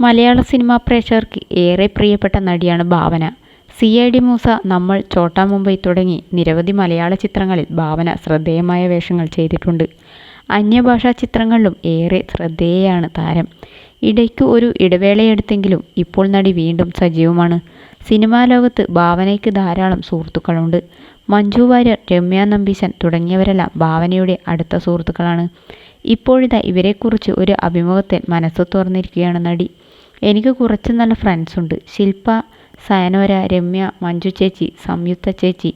മലയാള cinema പ്രേക്ഷകർക്ക് ഏറെ പ്രിയപ്പെട്ട നടിയാണ് Bhavana. C I D Moosa നമ്മൾ ചോട്ടാ മുംബൈ തുടങ്ങി നിരവധി മലയാള ചിത്രങ്ങളിൽ ഭാവന ശ്രദ്ധേയമായ വേഷങ്ങൾ ചെയ്തിട്ടുണ്ട്. അന്യഭാഷാ ചിത്രങ്ങളിലും ഏറെ ശ്രദ്ധേയയാണ് താരം. ഇടയ്ക്ക് ഒരു ഇടവേളയെടുത്തെങ്കിലും ഇപ്പോൾ നടി വീണ്ടും സജീവമാണ്. സിനിമാ ലോകത്ത് ഭാവനയ്ക്ക് ധാരാളം സുഹൃത്തുക്കളുണ്ട്. മഞ്ജു വാര്യർ രമ്യ നമ്പീശൻ തുടങ്ങിയവരെല്ലാം ഭാവനയുടെ അടുത്ത സുഹൃത്തുക്കളാണ്. ഇപ്പോഴിതാ ഇവരെക്കുറിച്ച് ഒരു അഭിമുഖത്തിൽ മനസ്സ് തുറന്നിരിക്കുകയാണ് നടി. എനിക്ക് കുറച്ച് നല്ല ഫ്രണ്ട്സ് ഉണ്ട്. ശില്പ സയനോര രമ്യ മഞ്ജു ചേച്ചി സംയുക്ത ചേച്ചി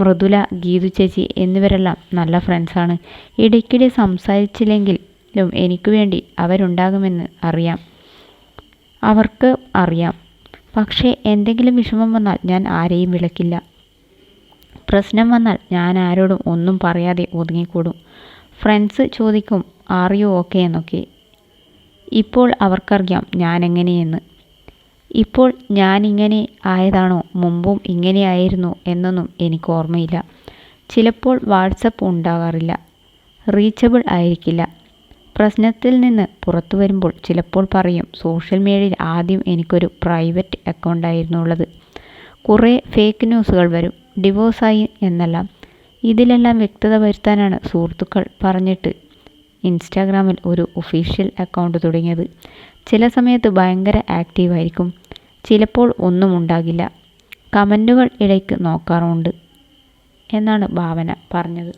മൃദുല ഗീതു ചേച്ചി എന്നിവരെല്ലാം നല്ല ഫ്രണ്ട്സാണ് ഇടയ്ക്കിടെ സംസാരിച്ചില്ലെങ്കിലും എനിക്ക് വേണ്ടി അവരുണ്ടാകുമെന്ന് അറിയാം. അവർക്ക് അറിയാം. പക്ഷേ എന്തെങ്കിലും വിഷമം വന്നാൽ ഞാൻ ആരെയും വിളക്കില്ല. പ്രശ്നം വന്നാൽ ഞാൻ ആരോടും ഒന്നും പറയാതെ ഒതുങ്ങിക്കൂടും. ഫ്രണ്ട്സ് ചോദിക്കും ആർ യു ഓക്കെ എന്നൊക്കെ. ഇപ്പോൾ അവർക്കറിയാം ഞാനെങ്ങനെയെന്ന്. ഇപ്പോൾ ഞാനിങ്ങനെ ആയതാണോ? മുമ്പും ഇങ്ങനെയായിരുന്നു എന്നൊന്നും എനിക്ക് ഓർമ്മയില്ല. ചിലപ്പോൾ വാട്സപ്പ് ഉണ്ടാകാറില്ല. റീച്ചബിൾ ആയിരിക്കില്ല. പ്രശ്നത്തിൽ നിന്ന് പുറത്തു വരുമ്പോൾ ചിലപ്പോൾ പറയും സോഷ്യൽ മീഡിയയിൽ ആദ്യം എനിക്കൊരു പ്രൈവറ്റ് അക്കൗണ്ട് ആയിരുന്നു ഉള്ളത്. കുറേ ഫേക്ക് ന്യൂസുകൾ വരും. ഡിവോഴ്സായി എന്നെല്ലാം. ഇതിലെല്ലാം വ്യക്തത വരുത്താനാണ് സുഹൃത്തുക്കൾ പറഞ്ഞിട്ട് ഇൻസ്റ്റാഗ്രാമിൽ ഒരു ഒഫീഷ്യൽ അക്കൗണ്ട് തുടങ്ങിയത്. ചില സമയത്ത് ഭയങ്കര ആക്റ്റീവായിരിക്കും ചിലപ്പോൾ ഒന്നും ഉണ്ടാകില്ല. കമന്റുകൾ ഇടയ്ക്ക് നോക്കാറുമുണ്ട് എന്നാണ് ഭാവന പറഞ്ഞത്.